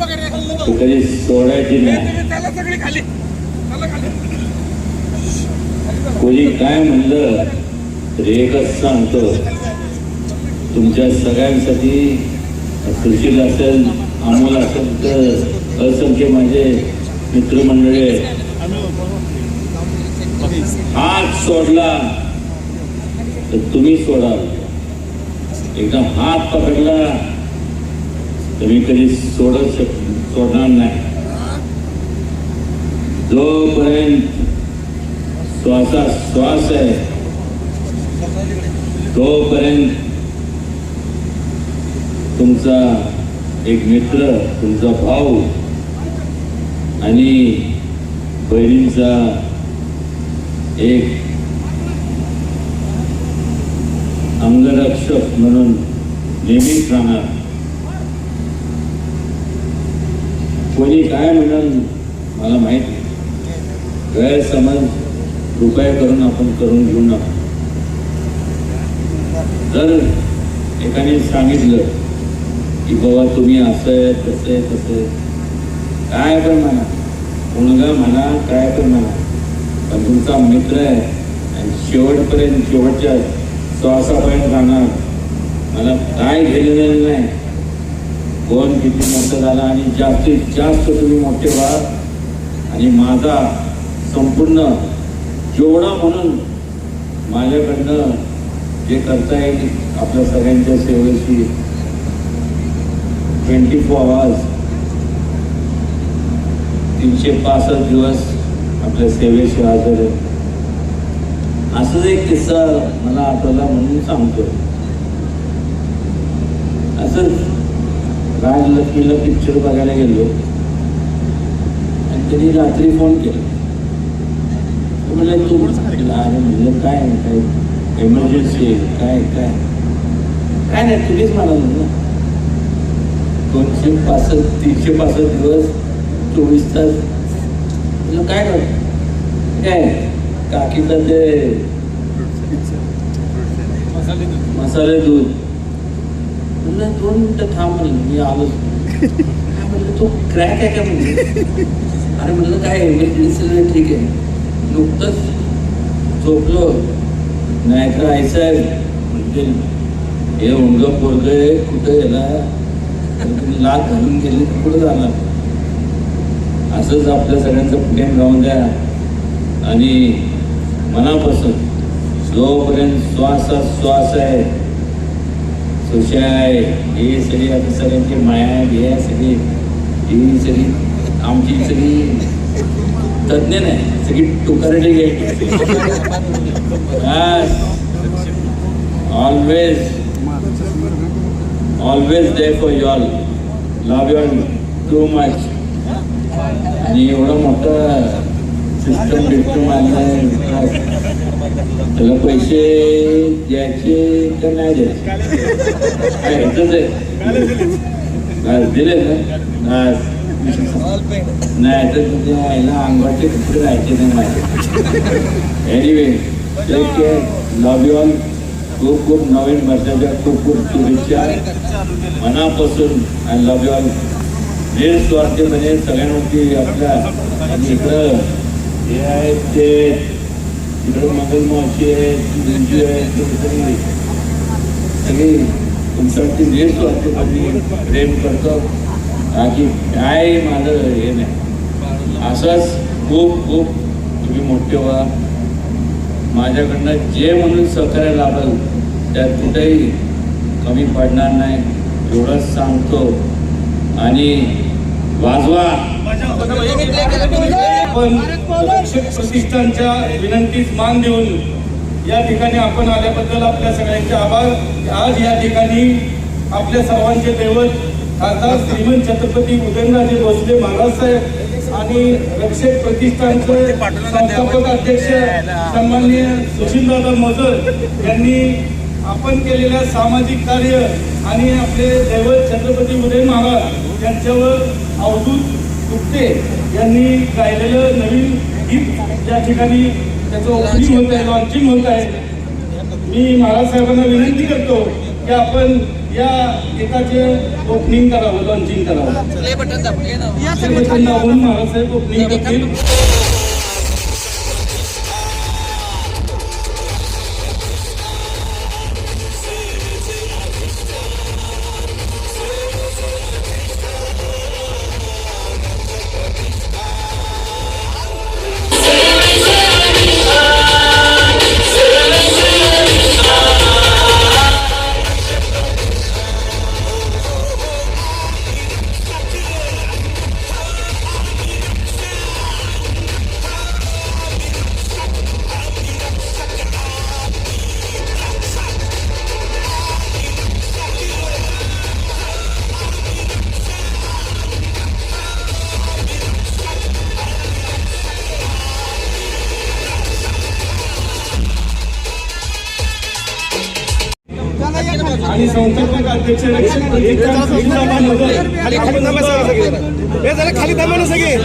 कधी सोडायची नाही. कोणी काय म्हणलं तर एकच सांगतो. तुमच्या सगळ्यांसाठी सुशील असेल अमोल असेल तर असंख्य माझे मित्रमंडळी. हात सोडला तर तुम्ही सोडाल. एकदा हात पकडला तर मी कधी सोडत शक सोडणार नाही. जोपर्यंत श्वासा श्वास आहे तोपर्यंत तुमचा एक मित्र तुमचा भाऊ आणि बहिणींचा एक अंगरक्षक म्हणून नेहमीच राहणार. कोणी काय म्हणाल मला माहीत नाही. गैरसमज कृपया करून आपण करून घेऊ नका. जर एकाने सांगितलं की बाबा तुम्ही असं आहे तसं आहे तसं आहे. काय पण म्हणा. मुलगा म्हणा काय पण म्हणा. पण तुमचा मित्र आहे आणि शेवटपर्यंत शेवटच्या श्वासापर्यंत राहणार मला काय घेलेलं नाही. कोण किती मोठं झालं आणि जास्तीत जास्त तुम्ही मोठे व्हा. आणि माझा संपूर्ण जेवढा म्हणून माझ्याकडनं जे करता येईल आपल्या सगळ्यांच्या सेवेशी ट्वेंटी फोर आवर्स तीनशे पासष्ट दिवस आपल्या सेवेशी हजर आहे. असंच एक किस्सा मला आठवला म्हणून सांगतो असंच राजलक्ष्मीला पिक्चर बघायला गेलो. आणि त्यांनी रात्री फोन केला. म्हणलं तू अरे म्हणलं काय काय एमर्जन्सी आहे? काय काय काय नाही तुम्हीच म्हणाल ना. दोनशे पासष्ट तीनशे पासष्ट दिवस चोवीस तास. म्हणलं काय करतो काय काकीचं ते मसाले दूध. म्हणलं दोन मिनटं थांब म्हणलं मी आलो काय म्हणलं तो क्रॅक आहे का म्हणजे अरे म्हणलं काय इन्सिडेंट ठीक आहे नुकतंच झोपलो नाही तर आई म्हणजे हे उंड पोरग कुठं याला लात घालून गेली तर कुठं जाणार? असंच आपल्या सगळ्यांचं प्रेम राहून द्या. आणि मनापासून जोपर्यंत श्वासा श्वास आहे सुशाय हे सगळी सगळ्यांची माया हे सगळी ही सगळी आमची सगळी तज्ज्ञ नाही सगळी टुकारडी घ्यायची always always there for you all love you too much आणि एवढं मोठं सिस्टम बिस्टम आणलंय त्याला पैसे द्यायचे तर नाही द्यायचे? दिले ना? नाही तर तुझ्या आईला अंगाचे कपडे राहायचे नाही माझे anyway take care you all खूप खूप नवीन वर्षाच्या खूप खूप शुभेच्छा. मनापासून आय लव्ह यू ऑल निस्वार्थीपणे सगळ्यांवरती आपल्या. इकडं हे आहे ते इकडं मंगल मावशी आहेत गुंजू आहेत ते सगळी सगळी तुमच्यावरती निस्वार्थीपणे प्रेम करतो. बाकी काय माझं हे नाही. असंच खूप खूप तुम्ही मोठे व्हा. माझ्याकडनं जे म्हणून सहकार्य लाभल त्यात कुठेही कमी पडणार नाही. एवढंच सांगतो. आणि वाजवा. आपण रक्षक प्रतिष्ठानच्या विनंतीस मान देऊन या ठिकाणी आपण आल्याबद्दल आपल्या सगळ्यांचे आभार. आज या ठिकाणी आपल्या सर्वांचे दैवत खासदार श्रीमंत छत्रपती उदयनराजे भोसले महाराज साहेब आणि रक्षक प्रतिष्ठानचे संस्थापक अध्यक्ष सन्माननीय सुशीलदादा मोजर यांनी आपण केलेल्या सामाजिक कार्य आणि आपले दैवत छत्रपती उदय महाराज यांच्यावर अवधूत गुप्ते यांनी गायलेलं नवीन गीत या ठिकाणी त्याचं ओपनिंग होत आहे लॉन्चिंग होत आहे. मी महाराज साहेबांना विनंती करतो की आपण या गीताचे ओपनिंग करावं लॉन्चिंग करावं. बटन दाबून महाराज साहेब ओपनिंग करतील. आणि संस्थापक अध्यक्ष रक्षक हे खाली थांबा ना सगळे.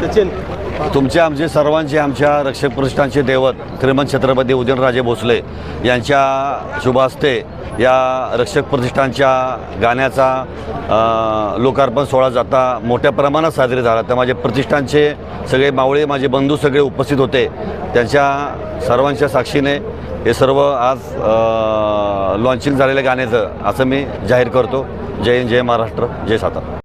सचिन. तुमचे आमचे सर्वांचे आमच्या रक्षक प्रतिष्ठानचे दैवत श्रीमंत छत्रपती उदयनराजे भोसले यांच्या शुभ हस्ते या रक्षक प्रतिष्ठानच्या गाण्याचा लोकार्पण सोहळा जाता मोठ्या प्रमाणात साजरे झाला. तर माझे प्रतिष्ठानचे सगळे मावळे माझे बंधू सगळे उपस्थित होते. त्यांच्या सर्वांच्या साक्षीने हे सर्व आज लॉन्चिंग झालेल्या गाण्याचं असं मी जाहीर करतो. जय हिंद जय महाराष्ट्र जय सातारा.